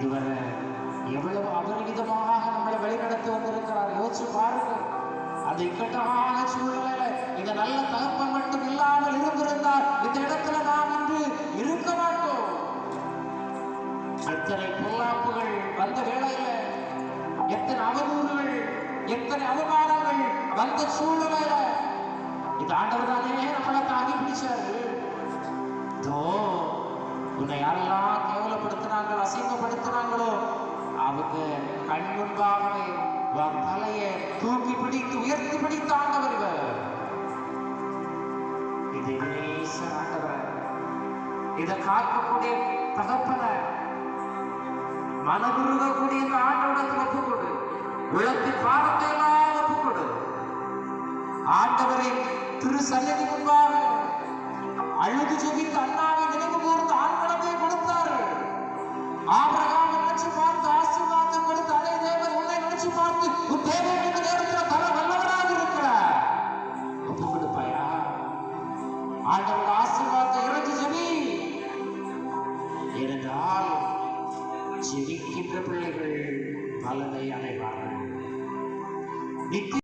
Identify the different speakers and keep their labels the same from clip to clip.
Speaker 1: இதுவரை எவ்வளவு அபரிமிதமாக நம்மளை வழிநடத்தி வந்திருக்கிறார். யோசிச்சு பாருங்கள். அந்த இக்கட்டான சூழ்நிலையில இந்த நல்ல தகப்பன் மட்டும் இல்லாமல் இருந்திருந்தால் இந்த இடத்துல நாம் இன்று இருக்க மாட்டோம். எத்தனை பொல்லாப்புகள் வந்த வேளையில எத்தனை அவதூறுகள் எத்தனை அவமானங்கள் வந்த சூழ்நிலையில இந்த ஆண்டவர் தானே நம்மளை தாங்கி பிடிச்சாரு இதோ உன்னை யாரெல்லாம் கேவலப்படுத்தினாங்களோ அசிங்கப்படுத்தினாங்களோ அவங்க கண் முன்பாகவே உன் தலையை தூக்கி பிடித்து உயர்த்தி பிடித்த ஆண்டவர் இவர் இது ஆண்டவர் இதை காக்கக்கூடிய தகப்பன மனதுருகக்கூடிய இந்த ஆண்டவரத்தில் ஒப்புக்கொடு. கொடு பாடத்தை எல்லாம் ஒப்புக்கொடு. ஆண்டவரை திரு சன்னதி முன்பாக அழுது ஜெபித்து அண்ணாவை பலனை அடைவார்கள். நித்திய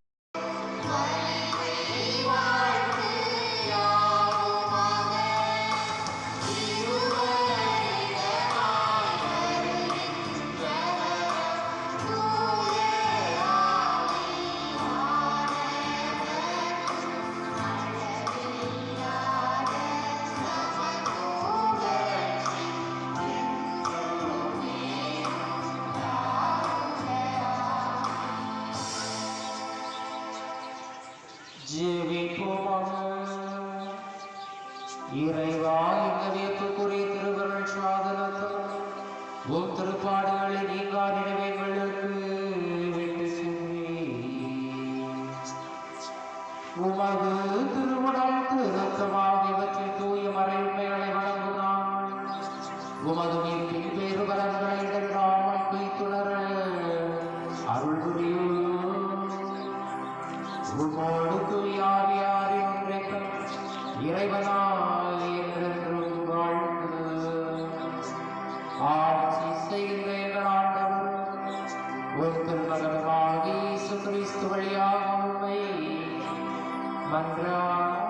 Speaker 1: ஜெபிப்போமாக இறைவா இந்த வியப்புக்குரிய திருவருள் சாதனத்தில் உன் திருப்பாடுகளை நீங்கா நினைவுகளுக்கு விட்டு சென்றி உமது திருவுடல் திருத்தமாக இவற்றில் தூய மறைவுண்மைகளை வழங்கும் நாம் உமது மீட்பின் பேருபலன்களை இடராமல் குய்த்துணர அருள் புரியும். உமோடு தூயாவியாரி ஒன்றைக்கும் இறைவனால் என்றென்றும் வாழ்ந்து ஆட்சி செய்கின்ற எங்கள் ஆண்டவர் உன் திருமகனாகி இயேசு வழியாக உண்மை. மன்றாடுகின்றோம்